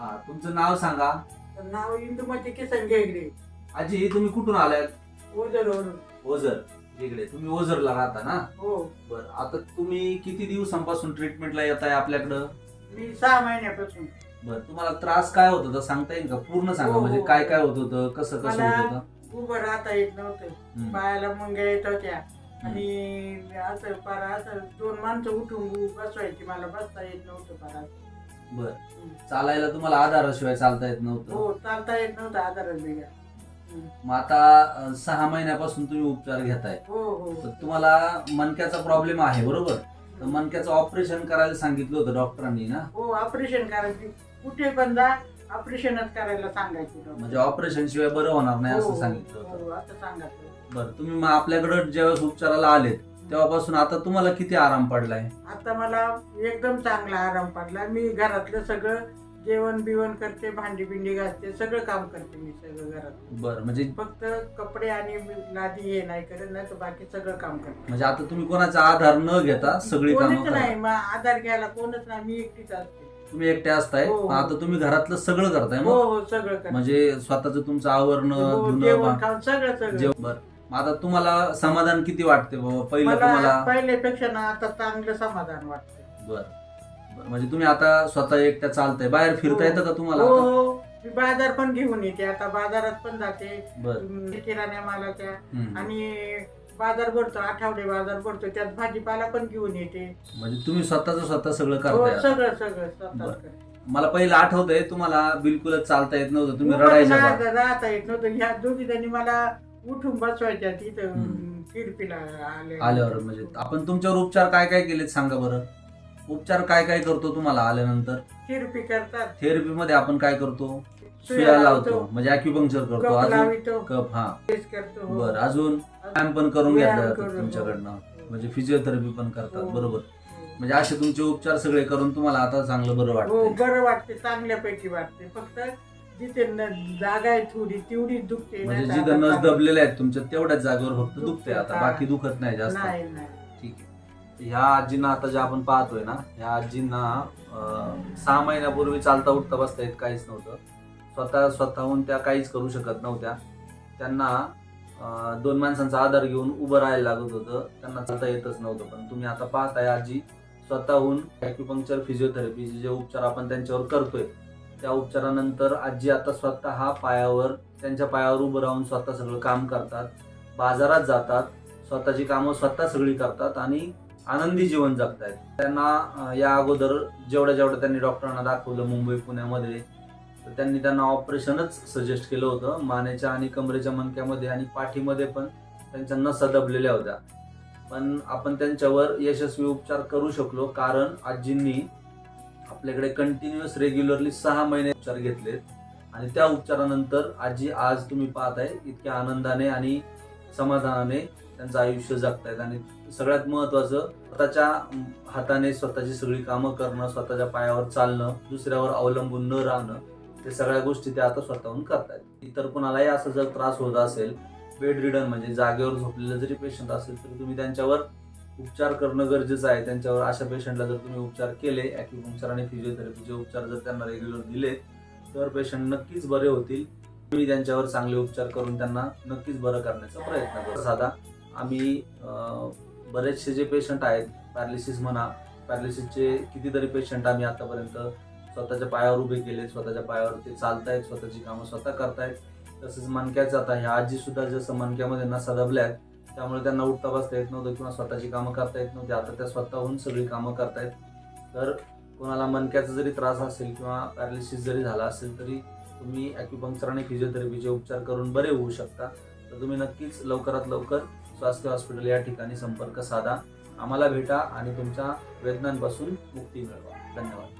हा तुमचं नाव सांगा. तर नाव इंदुमती किसन गेगडे आजी तुम्ही कुठून आलात? ओझरवरून. ओझर इकडे तुम्ही ओझरला राहता ना? हो. बर आता तुम्ही किती दिवसांपासून ट्रीटमेंटला येत आहे आपल्याकडं? मी सहा महिन्यापासून. बर तुम्हाला त्रास काय होत होता? सांगता येईल का? पूर्ण सांगा हो, म्हणजे हो. काय काय होत होतं? कसं कसं मला- होत होतं? उभं राहता येत नव्हतं. हम्म. पायाला मुंग्या येत होत्या. आणि असं पारा असं दोन माणसं उठून बसवायची. मला बसता येत नव्हतं पारा बर. चालायला तुम्हाला आधाराशिवाय चालता येत नव्हतं. हो चालता येत नव्हतं आधार बिघा मग आता अं, सहा महिन्यापासून तुम्ही उपचार घेताय. हो हो. तर तुम्हाला मणक्याचा प्रॉब्लेम आहे बरोबर? तर मणक्याचं ऑपरेशन करायला सांगितलं होतं डॉक्टरांनी ना? हो ऑपरेशन करायची. कुठे पण जा ऑपरेशनच करायला सांगायची. म्हणजे ऑपरेशन शिवाय बरं होणार नाही हो, असं सांगितलं होतं. हो असं बरं तुम्ही मग आपल्याकडं ज्यावेळेस उपचाराला आलेत तेव्हापासून आता तुम्हाला किती आराम पडलाय? आता मला एकदम चांगला आराम पडला. मी घरातलं सगळं जेवण बिवण करते भांडी बिंडी घासते सगळं काम करते मी सगळं घरात बरं म्हणजे फक्त कपडे आणि लादी हे नाही करत नाही तर बाकी सगळं काम करते. म्हणजे आता तुम्ही कोणाचा आधार न घेता सगळी कोणीच कामं नाही मग आधार घ्यायला कोणच नाही मी एकटीच असते. तुम्ही एकटे असताय हो, हो. आता तुम्ही घरातलं सगळं करताय हो मग? हो सगळं करते. म्हणजे स्वतःच तुमचं आवरणं हो, धुणं जेवण बा- खाऊन सगळं सगळं. जेवण बरं. मग आता तुम्हाला समाधान किती वाटते बाबा पहिलं मला तुम्हाला पहिल्यापेक्षा ना आता चांगलं समाधान वाटतं बर बर म्हणजे तुम्ही आता स्वतः एकट्या चालताय बाहेर फिरता हो. येतं का तुम्हाला हो आता? हो मी बाजार पण घेऊन येते आता बाजारात पण जाते बर किराण्या मालाच्या हम्म. आणि बाजार भरतो आठवडे बाजार भरतो त्यात भाजीपाला पण घेऊन येते म्हणजे तुम्ही स्वतःच स्वतः सगळं हो करताय आता. सगळं सगळं स्वतःच बरं. करते. मला पहिलं आठवतंय तुम्हाला बिलकुलच चालता येत नव्हतं तुम्ही रडायच्या बा. राहता राहता येत नव्हतं ह्या दोघी जणी मला उठून बसवायच्या तिथं आले आल्यावर म्हणजे आपण तुमच्यावर उपचार काय काय केलेत सांगा बरं? उपचार काय काय करतो तुम्हाला आल्यानंतर? किरपी करतात. थेरपी मध्ये आपण काय करतो? सुया लावतो, म्हणजे अॅक्युपंक्चर करतो. कप अजून कप हा. करतो हो. बर अजून व्यायाम पण करून व्यायाम घेतला करून, जातो. तुमच्याकडनं. म्हणजे फिजिओथेरपी पण करतात हो. बरोबर. हो. म्हणजे असे तुमचे उपचार सगळे करून तुम्हाला आता चांगलं बरं हो वाटतं बरं वाटते चांगल्यापैकी वाटते फक्त जिथे न- जागा आहे थोडी तेवढीच दुखते म्हणजे नाही जिथं नस आता दबलेल्या आहेत तुमच्या तेवढ्याच जागेवर फक्त दुखते, आता. बाकी दुखत नाही जास्त. नाही नाही. ठीक आहे. ह्या आजींना आता जे आपण पाहतोय ना ह्या आजींना अं, सहा महिन्यापूर्वी चालता उठता बसता येत काहीच नव्हतं. स्वतः स्वतःहून त्या काहीच करू शकत नव्हत्या. त्यांना अं, दोन माणसांचा आधार घेऊन उभं राहायला लागत होतं. त्यांना चालता येतच नव्हतं पण तुम्ही आता पाहताय आजी स्वतःहून ॲक्युपंक्चर फिजिओथेरपीचे जे उपचार आपण त्यांच्यावर करतोय त्या उपचारानंतर आजी आता स्वतः हा पायावर त्यांच्या पायावर उभं राहून स्वतः सगळं काम करतात. बाजारात जातात. स्वतःची कामं स्वतः सगळी करतात आणि आनंदी जीवन जगतायत. त्यांना या अगोदर जेवढ्या जेवढ्या त्यांनी डॉक्टरांना दाखवलं मुंबई पुण्यामध्ये तर त्यांनी त्यांना ऑपरेशनच सजेस्ट केलं होतं. मानेच्या आणि कमरेच्या मणक्यामध्ये आणि पाठीमध्ये पण त्यांच्या नसा दबलेल्या होत्या. पण आपण त्यांच्यावर यशस्वी उपचार करू शकलो कारण आजींनी आपल्याकडे कंटिन्युअस रेग्युलरली सहा महिने उपचार घेतलेत. आणि त्या उपचारानंतर आजी आज तुम्ही पाहताय इतक्या आनंदाने आणि समाधानाने त्यांचं आयुष्य जगतायत. आणि सगळ्यात महत्वाचं स्वतःच्या हाताने स्वतःची सगळी कामं करणं स्वतःच्या पायावर चालणं दुसऱ्यावर अवलंबून न राहणं ते सगळ्या गोष्टी ते आता स्वतःहून करतायत. इतर कुणालाही असा जर त्रास होत असेल बेड रिडन म्हणजे जागेवर झोपलेलं जरी पेशंट असेल तरी तुम्ही त्यांच्यावर उपचार करणं गरजेचं आहे. त्यांच्यावर अशा पेशंटला जर तुम्ही उपचार केले ॲक्युपंक्चर आणि फिजिओथेरपीचे उपचार जर त्यांना रेग्युलर दिले तर पेशंट नक्कीच बरे होतील. तुम्ही त्यांच्यावर चांगले उपचार करून त्यांना नक्कीच बरं करण्याचा प्रयत्न करतो साधा आम्ही बरेचसे जे पेशंट आहेत पॅरालिसिस म्हणा पॅरालिसिसचे कितीतरी पेशंट आम्ही आतापर्यंत स्वतःच्या पायावर उभे केले स्वतःच्या पायावर ते चालतायत स्वतःची कामं स्वतः करतायत. तसंच मणक्याचं आता ह्या आजीसुद्धा जसं मणक्यामध्ये नसा दबल्यात त्यामुळे त्यांना उठता बसता येत नव्हतं किंवा स्वतःची कामं करता येत नव्हती. आता त्या स्वतःहून सगळी कामं करतायत. तर कोणाला मनक्याचा जरी त्रास असेल किंवा पॅरालिसिस जरी झाला असेल तरी तुम्ही ॲक्युपंक्चर आणि फिजिओथेरपीचे उपचार करून बरे होऊ शकता. तर तुम्ही नक्कीच लवकरात लवकर स्वास्थ्य हॉस्पिटल या ठिकाणी संपर्क साधा. आम्हाला भेटा आणि तुमच्या वेदनांपासून मुक्ती मिळवा. धन्यवाद.